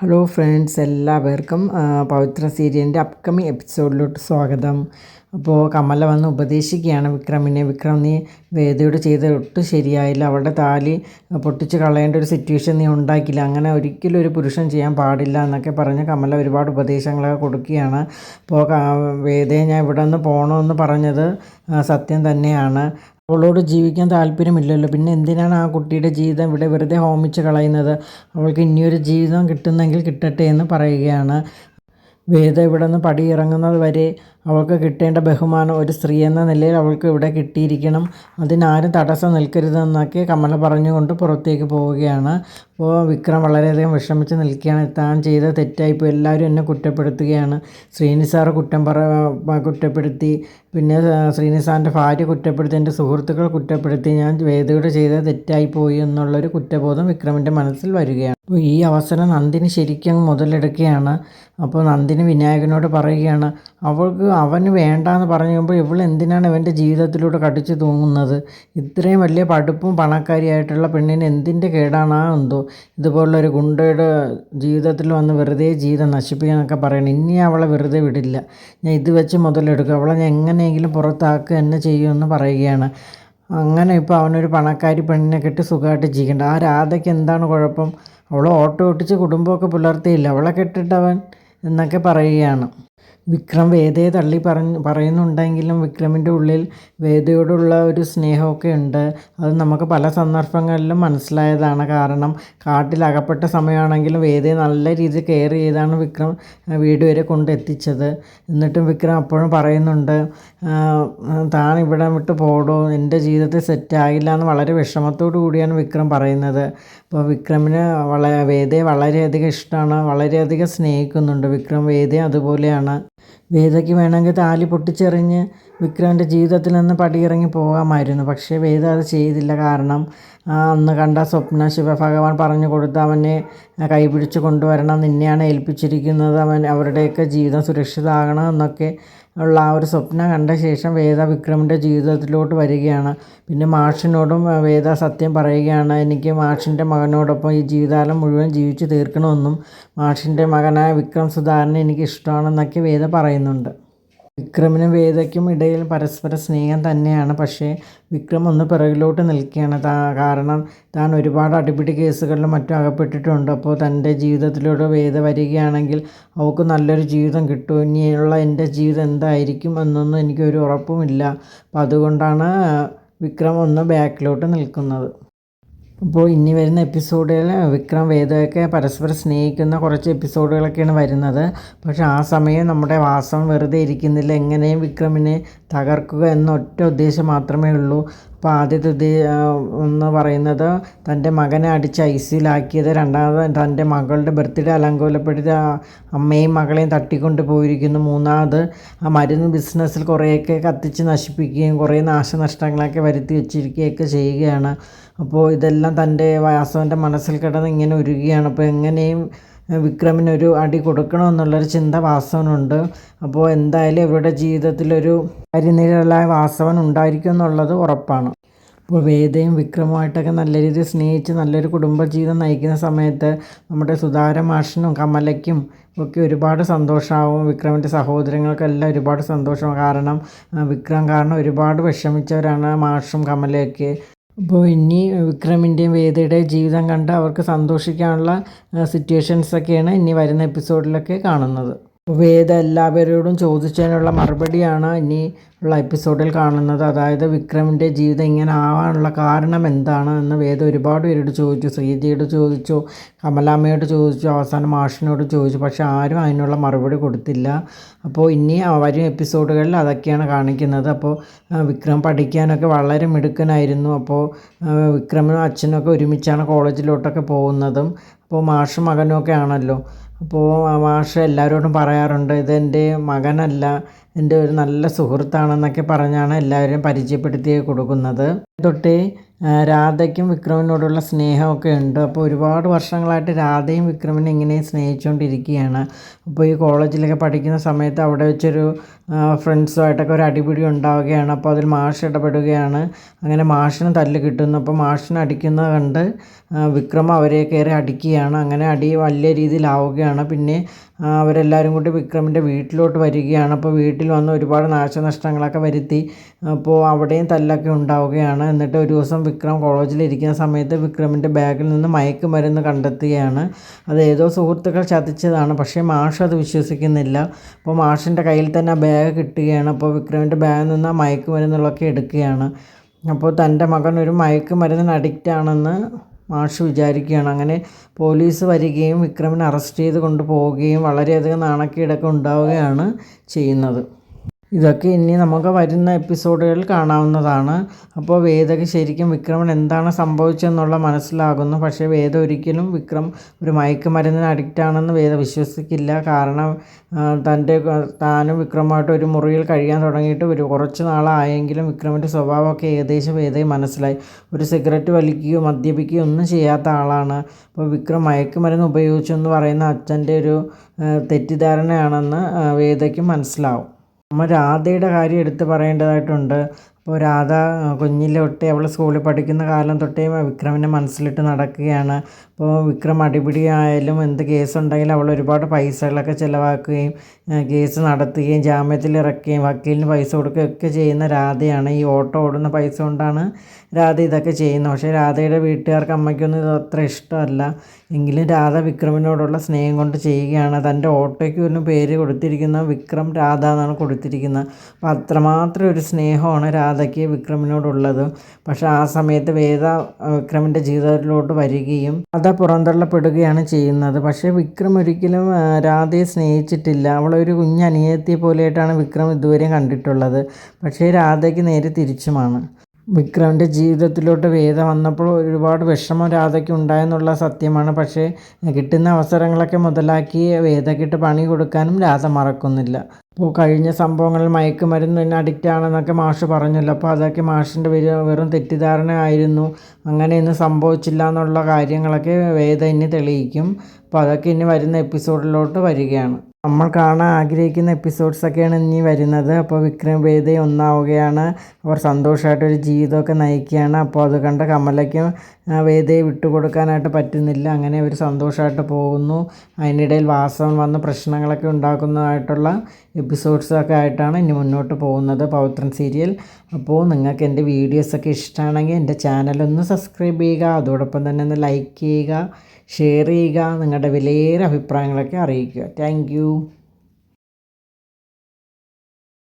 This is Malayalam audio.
ഹലോ ഫ്രണ്ട്സ് എല്ലാവർക്കും പവിത്ര സീരിയലിന്റെ അപ്കമിങ് എപ്പിസോഡിലോട്ട് സ്വാഗതം. അപ്പോൾ കമല വന്ന് ഉപദേശിക്കുകയാണ് വിക്രമിനെ. വിക്രം നീ വേദയോട് ചെയ്ത് ഒട്ടും ശരിയായില്ല. അവളുടെ താലി പൊട്ടിച്ച് കളയേണ്ട ഒരു സിറ്റുവേഷൻ നീ ഉണ്ടാക്കില്ല അങ്ങനെ ഒരിക്കലും ഒരു പുരുഷൻ ചെയ്യാൻ പാടില്ല എന്നൊക്കെ പറഞ്ഞ് കമല ഒരുപാട് ഉപദേശങ്ങളൊക്കെ കൊടുക്കുകയാണ്. അപ്പോൾ വേദയെ ഞാൻ ഇവിടെ നിന്ന് പോകണമെന്ന് പറഞ്ഞത് സത്യം തന്നെയാണ്. അവളോട് ജീവിക്കാൻ താല്പര്യമില്ലല്ലോ. പിന്നെ എന്തിനാണ് ആ കുട്ടിയുടെ ജീവിതം ഇവിടെ വെറുതെ ഹോമിച്ച് കളയുന്നത്? അവൾക്ക് ഇനിയൊരു ജീവിതം കിട്ടുന്നെങ്കിൽ കിട്ടട്ടെ എന്ന് പറയുകയാണ്. വേദ ഇവിടെ നിന്ന് പടിയിറങ്ങുന്നത് വരെ അവൾക്ക് കിട്ടേണ്ട ബഹുമാനം ഒരു സ്ത്രീ എന്ന നിലയിൽ അവൾക്ക് ഇവിടെ കിട്ടിയിരിക്കണം. അതിനാരും തടസ്സം നിൽക്കരുതെന്നൊക്കെ കമല പറഞ്ഞുകൊണ്ട് പുറത്തേക്ക് പോവുകയാണ്. അപ്പോൾ വിക്രം വളരെയധികം വിഷമിച്ച് നിൽക്കുകയാണ്. താൻ ചെയ്ത തെറ്റായിപ്പോൾ എല്ലാവരും എന്നെ കുറ്റപ്പെടുത്തുകയാണ്. ശ്രീനിസാറ് കുറ്റം പറ കുറ്റപ്പെടുത്തി. പിന്നെ ശ്രീനിസാറിന്റെ ഭാര്യ കുറ്റപ്പെടുത്തി. എന്റെ സുഹൃത്തുക്കൾ കുറ്റപ്പെടുത്തി. ഞാൻ വേദയോട് ചെയ്ത തെറ്റായിപ്പോയി എന്നുള്ളൊരു കുറ്റബോധം വിക്രമിന്റെ മനസ്സിൽ വരികയാണ്. അപ്പോൾ ഈ അവസരം നന്ദിനി ശരിക്കും മുതലെടുക്കുകയാണ്. അപ്പോൾ നന്ദിനി വിനായകനോട് പറയുകയാണ് അവൾക്ക് അവന് വേണ്ടാന്ന് പറയുമ്പോൾ ഇവൾ എന്തിനാണ് ഇവന്റെ ജീവിതത്തിലൂടെ കടിച്ചു തൂങ്ങുന്നത്? ഇത്രയും വലിയ പഠിപ്പും പണക്കാരിയായിട്ടുള്ള പെണ്ണിന് എന്തിന്റെ കേടാണോ എന്തോ? ഇതുപോലുള്ളൊരു ഗുണ്ടയുടെ ജീവിതത്തിൽ വന്ന് വെറുതെ ജീവിതം നശിപ്പിക്കാനൊക്കെ പറയണം. ഇനി അവളെ വെറുതെ വിടില്ല. ഞാൻ ഇത് വെച്ച് മുതലെടുക്കും. അവളെ ഞാൻ എങ്ങനെയെങ്കിലും പുറത്താക്കുക തന്നെ ചെയ്യുമെന്ന് പറയുകയാണ്. അങ്ങനെ ഇപ്പോൾ അവനൊരു പണക്കാരി പെണ്ണിനെ കെട്ടി സുഖമായിട്ട് ജീവിക്കേണ്ട. ആ രാധയ്ക്ക് എന്താണ് കുഴപ്പം? അവൾ ഓട്ടോ ഓട്ടിച്ച് കുടുംബമൊക്കെ പുലർത്തിയില്ല. അവളെ കെട്ടിട്ടവൻ എന്നൊക്കെ പറയുകയാണ്. വിക്രം വേദയെ തള്ളി പറഞ്ഞ് പറയുന്നുണ്ടെങ്കിലും വിക്രമിന്റെ ഉള്ളിൽ വേദയോടുള്ള ഒരു സ്നേഹമൊക്കെ ഉണ്ട്. അത് നമുക്ക് പല സന്ദർഭങ്ങളിലും മനസ്സിലായതാണ് കാരണം കാട്ടിൽ അകപ്പെട്ട സമയമാണെങ്കിലും വേദയെ നല്ല രീതിയിൽ കെയർ ചെയ്താണ് വിക്രം വീട് വരെ കൊണ്ടെത്തിച്ചത് എന്നിട്ടും വിക്രം അപ്പോഴും പറയുന്നുണ്ട് താൻ ഇവിടെ വിട്ട് പോടോ എന്റെ ജീവിതത്തിൽ സെറ്റാകില്ല എന്ന് വളരെ വിഷമത്തോടു കൂടിയാണ് വിക്രം പറയുന്നത്. അപ്പോൾ വിക്രമിന് വളരെ വേദയെ വളരെയധികം ഇഷ്ടമാണ് വളരെയധികം സ്നേഹിക്കുന്നുണ്ട്. വിക്രം വേദയെ അതുപോലെയാണ്. വേദയ്ക്ക് വേണമെങ്കിൽ താലി പൊട്ടിച്ചെറിഞ്ഞ് വിക്രമിന്റെ ജീവിതത്തിൽ നിന്ന് പടിയിറങ്ങി പോകാമായിരുന്നു. പക്ഷേ വേദ അത് ചെയ്തില്ല. കാരണം ആ, അന്ന് കണ്ട സ്വപ്ന ശിവഭഗവാൻ പറഞ്ഞു കൊടുത്ത് അവനെ കൈപിടിച്ച് കൊണ്ടുവരണം നിന്നെയാണ് ഏൽപ്പിച്ചിരിക്കുന്നത് അവൻ അവരുടെയൊക്കെ ജീവിതം സുരക്ഷിതമാകണം എന്നൊക്കെ ഉള്ള ആ ഒരു സ്വപ്നം കണ്ട ശേഷം വേദ വിക്രമിന്റെ ജീവിതത്തിലോട്ട് വരികയാണ്. പിന്നെ മാഷിനോടും വേദ സത്യം പറയുകയാണ് എനിക്ക് മാഷിന്റെ മകനോടൊപ്പം ഈ ജീവിതകാലം മുഴുവൻ ജീവിച്ചു തീർക്കണമെന്നും മാഷിന്റെ മകനായ വിക്രം സുധാകരനെ എനിക്ക് ഇഷ്ടമാണെന്നൊക്കെ വേദ പറയുന്നുണ്ട്. വിക്രമിനും വേദയ്ക്കും ഇടയിൽ പരസ്പര സ്നേഹം തന്നെയാണ്. പക്ഷേ വിക്രം ഒന്ന് പിറകിലോട്ട് നിൽക്കുകയാണ്. താ കാരണം താൻ ഒരുപാട് അടിപിടി കേസുകളിലും മറ്റും അകപ്പെട്ടിട്ടുണ്ട്. അപ്പോൾ തന്റെ ജീവിതത്തിലൂടെ വേദ വരികയാണെങ്കിൽ അവൾക്ക് നല്ലൊരു ജീവിതം കിട്ടും. ഇനിയുള്ള എന്റെ ജീവിതം എന്തായിരിക്കും എന്നൊന്നും എനിക്കൊരു ഉറപ്പുമില്ല. അപ്പോൾ അതുകൊണ്ടാണ് വിക്രം ഒന്ന് ബാക്കിലോട്ട് നിൽക്കുന്നത്. അപ്പോൾ ഇനി വരുന്ന എപ്പിസോഡുകൾ വിക്രം വേദയൊക്കെ പരസ്പരം സ്നേഹിക്കുന്ന കുറച്ച് എപ്പിസോഡുകളൊക്കെയാണ് വരുന്നത്. പക്ഷെ ആ സമയം നമ്മുടെ വാസം വെറുതെ ഇരിക്കുന്നില്ല. എങ്ങനെയും വിക്രമിനെ തകർക്കുക എന്ന ഒറ്റ ഉദ്ദേശം മാത്രമേ ഉള്ളൂ. അപ്പോൾ ആദ്യത്തെ ഉദ്ദേ പറയുന്നത് തന്റെ മകനെ അടിച്ച് ഐ സിയിലാക്കിയത് രണ്ടാമത് തന്റെ മകളുടെ ബർത്ത്ഡേ അലങ്കോലപ്പെടുത്തി അമ്മയും മകളെയും തട്ടിക്കൊണ്ട് പോയിരിക്കുന്നു. മൂന്നാമത് ആ മരുന്ന് ബിസിനസ്സിൽ കുറേയൊക്കെ കത്തിച്ച് നശിപ്പിക്കുകയും കുറേ നാശനഷ്ടങ്ങളൊക്കെ വരുത്തി വെച്ചിരിക്കുകയൊക്കെ ചെയ്യുകയാണ്. അപ്പോൾ ഇതെല്ലാം തന്റെ വാസവന്റെ മനസ്സിൽ കിടന്ന് ഇങ്ങനെ ഉരുകുകയാണ്. അപ്പോൾ എങ്ങനെയും വിക്രമിനൊരു അടി കൊടുക്കണമെന്നുള്ളൊരു ചിന്ത വാസവനുണ്ട്. അപ്പോൾ എന്തായാലും ഇവരുടെ ജീവിതത്തിലൊരു കരിനിഴലായ വാസവൻ ഉണ്ടായിരിക്കും എന്നുള്ളത് ഉറപ്പാണ്. അപ്പോൾ വേദയും വിക്രമുമായിട്ടൊക്കെ നല്ല രീതിയിൽ സ്നേഹിച്ച് നല്ലൊരു കുടുംബജീവിതം നയിക്കുന്ന സമയത്ത് നമ്മുടെ സുധാര മാഷിനും കമലയ്ക്കും ഒക്കെ ഒരുപാട് സന്തോഷമാവും. വിക്രമിന്റെ സഹോദരങ്ങൾക്കെല്ലാം ഒരുപാട് സന്തോഷമാവും. കാരണം വിക്രം കാരണം ഒരുപാട് വിഷമിച്ചവരാണ് മാഷും കമലയൊക്കെ. അപ്പോൾ ഇനി വിക്രമിന്റെയും വേദയുടെയും ജീവിതം കണ്ട് അവർക്ക് സന്തോഷിക്കാനുള്ള സിറ്റുവേഷൻസൊക്കെയാണ് ഇനി വരുന്ന എപ്പിസോഡിലൊക്കെ കാണുന്നത്. വേദ എല്ലാവരോടും ചോദിച്ചതിനുള്ള മറുപടിയാണ് ഇനി ഉള്ള എപ്പിസോഡിൽ കാണുന്നത്. അതായത് വിക്രമിന്റെ ജീവിതം ഇങ്ങനെ ആവാനുള്ള കാരണം എന്താണ് എന്ന് വേദ ഒരുപാട് പേരോട് ചോദിച്ചു. ശ്രീജിയോട് ചോദിച്ചു കമലാമ്മയോട് ചോദിച്ചു അവസാനം മാഷിനോട് ചോദിച്ചു. പക്ഷെ ആരും അതിനുള്ള മറുപടി കൊടുത്തില്ല. അപ്പോൾ ഇനി വരും എപ്പിസോഡുകളിൽ അതൊക്കെയാണ് കാണിക്കുന്നത്. അപ്പോൾ വിക്രം പഠിക്കാനൊക്കെ വളരെ മിടുക്കനായിരുന്നു. അപ്പോൾ വിക്രമനും അച്ഛനൊക്കെ ഒരുമിച്ചാണ് കോളേജിലോട്ടൊക്കെ പോകുന്നതും. അപ്പോൾ മാഷും മകനും ഒക്കെ ആണല്ലോ. അപ്പോൾ മാഷ് എല്ലാവരോടും പറയാറുണ്ട് ഇതെന്റെ മകനല്ല എന്റെ ഒരു നല്ല സുഹൃത്താണെന്നൊക്കെ പറഞ്ഞാണ് എല്ലാവരെയും പരിചയപ്പെടുത്തി കൊടുക്കുന്നത്. തൊട്ടേ രാധയ്ക്കും വിക്രമിനോടുള്ള സ്നേഹമൊക്കെ ഉണ്ട്. അപ്പോൾ ഒരുപാട് വർഷങ്ങളായിട്ട് രാധയും വിക്രമിനെ ഇങ്ങനെ സ്നേഹിച്ചുകൊണ്ടിരിക്കുകയാണ്. അപ്പോൾ ഈ കോളേജിലൊക്കെ പഠിക്കുന്ന സമയത്ത് അവിടെ വെച്ചൊരു ഫ്രണ്ട്സുമായിട്ടൊക്കെ ഒരു അടിപിടി ഉണ്ടാവുകയാണ്. അപ്പോൾ അതിൽ മാഷ് ഇടപെടുകയാണ്. അങ്ങനെ മാഷിന് തല്ല് കിട്ടുന്നു. അപ്പോൾ മാഷിനെ അടിക്കുന്നത് കണ്ട് വിക്രം അവരെ കയറി അടിക്കുകയാണ്. അങ്ങനെ അടി വലിയ രീതിയിലാവുകയാണ്. പിന്നെ അവരെല്ലാവരും കൂടി വിക്രമിന്റെ വീട്ടിലോട്ട് വരികയാണ്. അപ്പോൾ വീട്ടിൽ വന്ന് ഒരുപാട് നാശനഷ്ടങ്ങളൊക്കെ വരുത്തി അപ്പോൾ അവിടെയും തല്ലൊക്കെ ഉണ്ടാവുകയാണ്. എന്നിട്ട് ഒരു ദിവസം വിക്രം കോളേജിലിരിക്കുന്ന സമയത്ത് വിക്രമിന്റെ ബാഗിൽ നിന്ന് മയക്കുമരുന്ന് കണ്ടെത്തുകയാണ്. അത് ഏതോ സുഹൃത്തുക്കൾ ചതിച്ചതാണ്. പക്ഷേ മാഷ് അത് വിശ്വസിക്കുന്നില്ല. അപ്പോൾ മാഷിന്റെ കയ്യിൽ തന്നെ ആ ബാഗ് കിട്ടുകയാണ്. അപ്പോൾ വിക്രമിന്റെ ബാഗിൽ നിന്ന് ആ മയക്കുമരുന്നുകളൊക്കെ എടുക്കുകയാണ്. അപ്പോൾ തന്റെ മകൻ ഒരു മയക്കുമരുന്നിന് അഡിക്റ്റ് ആണെന്ന് മാഷ് വിചാരിക്കുകയാണ്. അങ്ങനെ പോലീസ് വരികയും വിക്രമിനെ അറസ്റ്റ് ചെയ്ത് കൊണ്ടുപോവുകയും വളരെയധികം നാണക്കേടൊക്കെ ഉണ്ടാവുകയാണ് ചെയ്യുന്നത്. ഇതൊക്കെ ഇനി നമുക്ക് വരുന്ന എപ്പിസോഡുകളിൽ കാണാവുന്നതാണ്. അപ്പോൾ വേദയ്ക്ക് ശരിക്കും വിക്രമൻ എന്താണ് സംഭവിച്ചതെന്നുള്ള മനസ്സിലാകുന്നു. പക്ഷേ വേദ ഒരിക്കലും വിക്രം ഒരു മയക്കുമരുന്നിന് അഡിക്റ്റ് ആണെന്ന് വേദ വിശ്വസിക്കില്ല. കാരണം തന്റെ താനും വിക്രമായിട്ട് ഒരു മുറിയിൽ കഴിയാൻ തുടങ്ങിയിട്ട് ഒരു കുറച്ച് നാളായെങ്കിലും വിക്രമിന്റെ സ്വഭാവമൊക്കെ ഏകദേശം വേദയെ മനസ്സിലായി. ഒരു സിഗരറ്റ് വലിക്കുകയോ മദ്യപിക്കുകയോ ഒന്നും ചെയ്യാത്ത ആളാണ്. അപ്പോൾ വിക്രം മയക്കുമരുന്ന് ഉപയോഗിച്ചു എന്ന് പറയുന്ന അച്ഛന്റെ ഒരു തെറ്റിദ്ധാരണയാണെന്ന് വേദയ്ക്ക് മനസ്സിലാവും. നമ്മൾ രാധയുടെ കാര്യം എടുത്ത് പറയേണ്ടതായിട്ടുണ്ട്. അപ്പോൾ രാധ കുഞ്ഞിലെ തൊട്ടേ അവൾ സ്കൂളിൽ പഠിക്കുന്ന കാലം തൊട്ടേ വിക്രമിനെ മനസ്സിലിട്ട് നടക്കുകയാണ്. അപ്പോൾ വിക്രം അടിപിടി അടിപിടിയായാലും എന്ത് കേസുണ്ടെങ്കിലും അവൾ ഒരുപാട് പൈസകളൊക്കെ ചിലവാക്കുകയും കേസ് നടത്തുകയും ജാമ്യത്തിൽ ഇറക്കുകയും വക്കീലിന് പൈസ കൊടുക്കുകയൊക്കെ ചെയ്യുന്ന രാധയാണ്. ഈ ഓട്ടോ ഓടുന്ന പൈസ കൊണ്ടാണ് രാധ ഇതൊക്കെ ചെയ്യുന്നത്. പക്ഷേ രാധയുടെ വീട്ടുകാർക്ക് അമ്മയ്ക്കൊന്നും ഇത് അത്ര ഇഷ്ടമല്ല. എങ്കിലും രാധ വിക്രമിനോടുള്ള സ്നേഹം കൊണ്ട് ചെയ്യുകയാണ്. തന്റെ ഓട്ടോയ്ക്ക് ഒരു പേര് കൊടുത്തിരിക്കുന്ന വിക്രം രാധ എന്നാണ് കൊടുത്തിരിക്കുന്നത്. അപ്പോൾ അത്രമാത്രം ഒരു സ്നേഹമാണ് രാധയ്ക്ക് വിക്രമിനോടുള്ളത് പക്ഷെ ആ സമയത്ത് വേദ വിക്രമിന്റെ ജീവിതത്തിലോട്ട് വരികയും അത് പുറന്തള്ളപ്പെടുകയാണ് ചെയ്യുന്നത്. പക്ഷേ വിക്രം ഒരിക്കലും രാധയെ സ്നേഹിച്ചിട്ടില്ല. അവളൊരു കുഞ്ഞനിയത്തിയെ പോലെയായിട്ടാണ് വിക്രം ഇതുവരെയും കണ്ടിട്ടുള്ളത്. പക്ഷേ രാധയ്ക്ക് നേരെ തിരിച്ചുമാണ്. വിക്രമിന്റെ ജീവിതത്തിലോട്ട് വേദ വന്നപ്പോൾ ഒരുപാട് വിഷമം രാധയ്ക്ക് ഉണ്ടായെന്നുള്ള സത്യമാണ്. പക്ഷേ കിട്ടുന്ന അവസരങ്ങളൊക്കെ മുതലാക്കി വേദക്കിട്ട് പണി കൊടുക്കാനും രാധ മറക്കുന്നില്ല. അപ്പോൾ കഴിഞ്ഞ സംഭവങ്ങളിൽ മയക്കുമരുന്നിന് അഡിക്റ്റ് ആണെന്നൊക്കെ മാഷ് പറഞ്ഞല്ലോ. അപ്പോൾ അതൊക്കെ മാഷിന്റെ വെറും തെറ്റിദ്ധാരണ ആയിരുന്നു. അങ്ങനെയൊന്നും സംഭവിച്ചില്ല എന്നുള്ള കാര്യങ്ങളൊക്കെ വേദ ഇനി തെളിയിക്കും. അപ്പോൾ അതൊക്കെ ഇനി വരുന്ന എപ്പിസോഡിലോട്ട് വരികയാണ്. നമ്മൾ കാണാൻ ആഗ്രഹിക്കുന്ന എപ്പിസോഡ്സൊക്കെയാണ് ഇനി വരുന്നത്. അപ്പോൾ വിക്രം വേദി ഒന്നാവുകയാണ്. അവർ സന്തോഷമായിട്ടൊരു ജീവിതമൊക്കെ നയിക്കുകയാണ്. അപ്പോൾ അത് കണ്ട കമലയ്ക്കും വേദയെ വിട്ടുകൊടുക്കാനായിട്ട് പറ്റുന്നില്ല. അങ്ങനെ അവർ സന്തോഷമായിട്ട് പോകുന്നു. അതിനിടയിൽ വാസവൻ വന്ന് പ്രശ്നങ്ങളൊക്കെ ഉണ്ടാക്കുന്നതായിട്ടുള്ള എപ്പിസോഡ്സൊക്കെ ആയിട്ടാണ് ഇനി മുന്നോട്ട് പോകുന്നത് പൗത്രൻ സീരിയൽ. അപ്പോൾ നിങ്ങൾക്ക് എന്റെ വീഡിയോസൊക്കെ ഇഷ്ടമാണെങ്കിൽ എന്റെ ചാനലൊന്ന് സബ്സ്ക്രൈബ് ചെയ്യുക. അതോടൊപ്പം തന്നെ ഒന്ന് ലൈക്ക് ചെയ്യുക ഷെയർ ചെയ്യുക. നിങ്ങളുടെ വിലയേറെ അഭിപ്രായങ്ങളൊക്കെ അറിയിക്കുക. താങ്ക്